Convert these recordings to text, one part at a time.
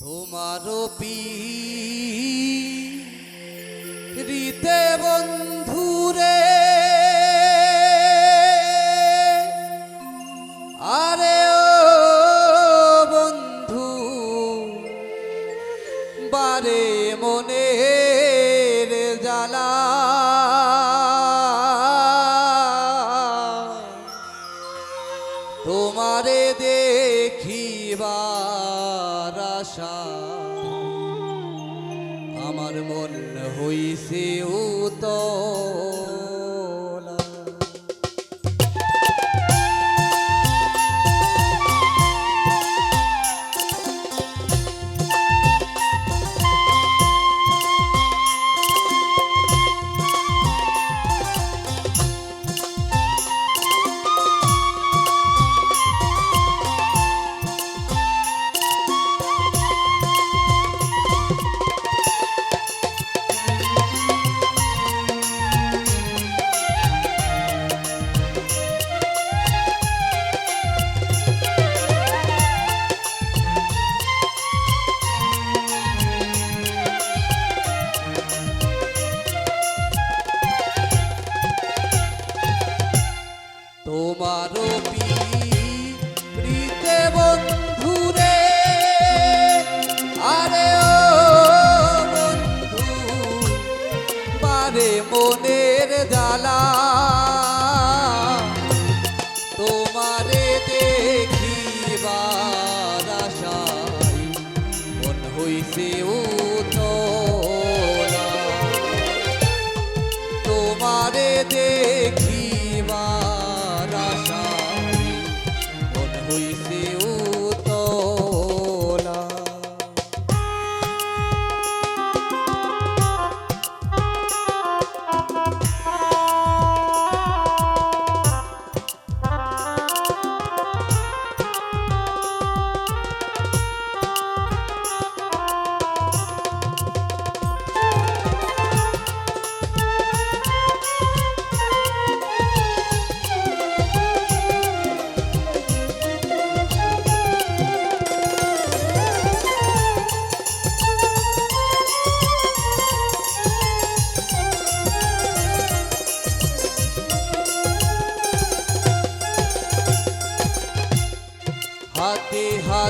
তোমারও পি রীতে বন্ধুরে। আরে ও বন্ধু বারে মনের আমার মন হইছে বারে মনের জ্বালা। তোমারে দেখিবার আশায় মন হইছে উতলা। তোমারে দেখিবার আশায় মন হইছে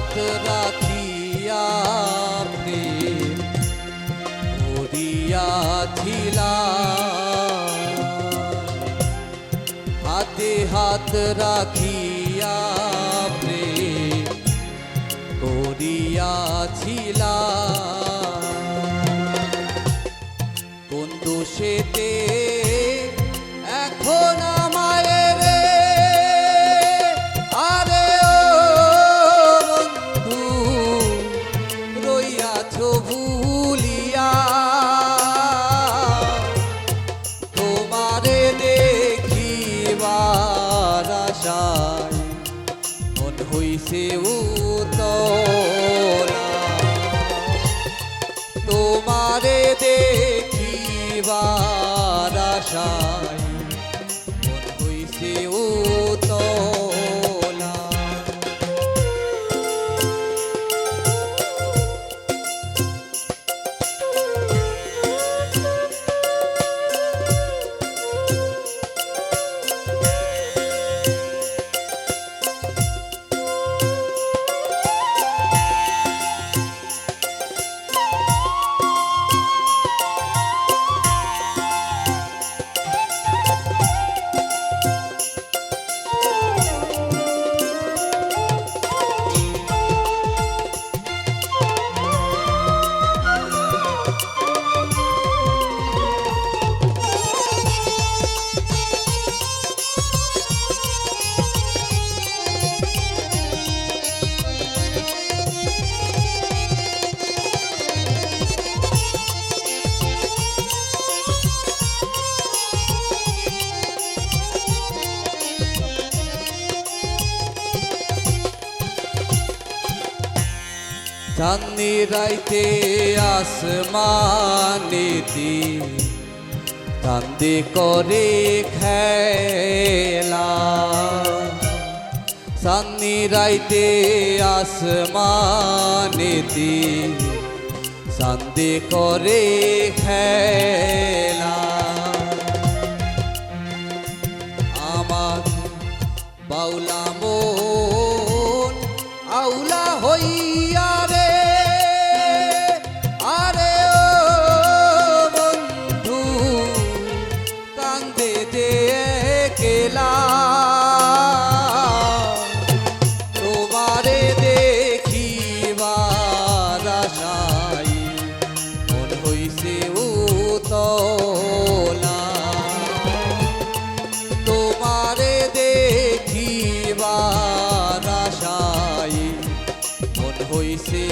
হাতে রাখিয়া প্রেম করিয়াছিলা হাতে হাত রাখিয়া প্রেম করিয়াছিলা কোন দোষেতে হইছে তোমারে দেখিবার আশায় চাঁদনি রাইতে আসমানে দি চাঁদি করে খেলা। চাঁদনি রাইতে আসমানে দি চাঁদি করে খেলা। মৌলা তোমারে দেখিবার আশায় মন হইছে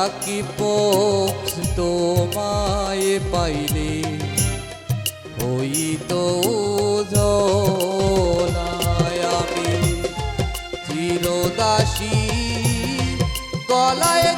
সাকিব তোমায় পাইলে হইত আমি চিরদাসী গলায়